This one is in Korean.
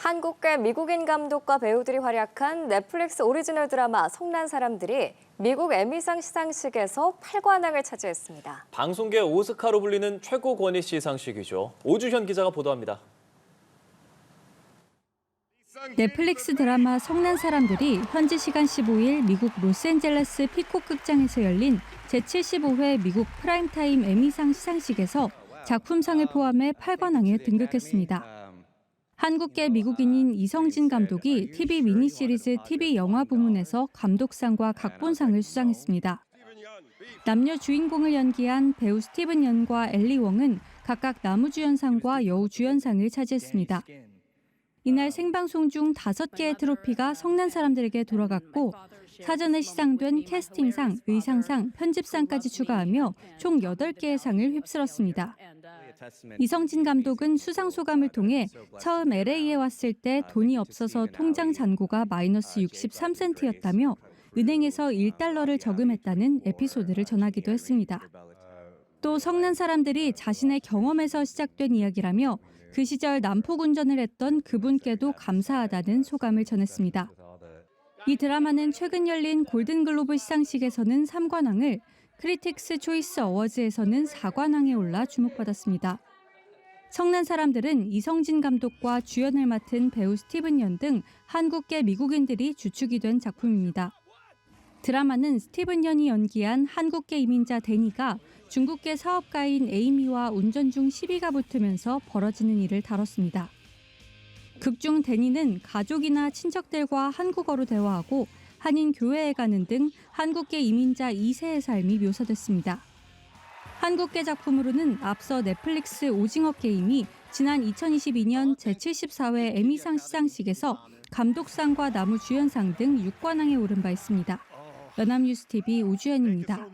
한국계 미국인 감독과 배우들이 활약한 넷플릭스 오리지널 드라마 성난 사람들이 미국 에미상 시상식에서 8관왕을 차지했습니다. 방송계 오스카로 불리는 최고 권위 시상식이죠. 오주현 기자가 보도합니다. 넷플릭스 드라마 성난 사람들이 현지 시간 15일 미국 로스앤젤레스 피콕 극장에서 열린 제75회 미국 프라임타임 에미상 시상식에서 작품상을 포함해 8관왕에 등극했습니다. 한국계 미국인인 이성진 감독이 TV 미니 시리즈 TV 영화 부문에서 감독상과 각본상을 수상했습니다. 남녀 주인공을 연기한 배우 스티븐 연과 엘리 웡은 각각 나무주연상과 여우주연상을 차지했습니다. 이날 생방송 중 다섯 개의 트로피가 성난 사람들에게 돌아갔고 사전에 시상된 캐스팅상, 의상상, 편집상까지 추가하며 총 8개의 상을 휩쓸었습니다. 이성진 감독은 수상 소감을 통해 처음 LA에 왔을 때 돈이 없어서 통장 잔고가 마이너스 63센트였다며 은행에서 1달러를 저금했다는 에피소드를 전하기도 했습니다. 또 성난 사람들이 자신의 경험에서 시작된 이야기라며 그 시절 운전을 했던 그분께도 감사하다는 소감을 전했습니다. 이 드라마는 최근 열린 골든글로브 시상식에서는 3관왕을 크리틱스 초이스 어워즈에서는 4관왕에 올라 주목받았습니다. 성난 사람들은 이성진 감독과 주연을 맡은 배우 스티븐 연 등 한국계 미국인들이 주축이 된 작품입니다. 드라마는 스티븐 연이 연기한 한국계 이민자 데니가 중국계 사업가인 에이미와 운전 중 시비가 붙으면서 벌어지는 일을 다뤘습니다. 극중 데니는 가족이나 친척들과 한국어로 대화하고 한인 교회에 가는 등 한국계 이민자 2세의 삶이 묘사됐습니다. 한국계 작품으로는 앞서 넷플릭스 오징어 게임이 지난 2022년 제74회 에미상 시상식에서 감독상과 나무주연상 등 6관왕에 오른 바 있습니다. 연합뉴스 TV 오주연입니다.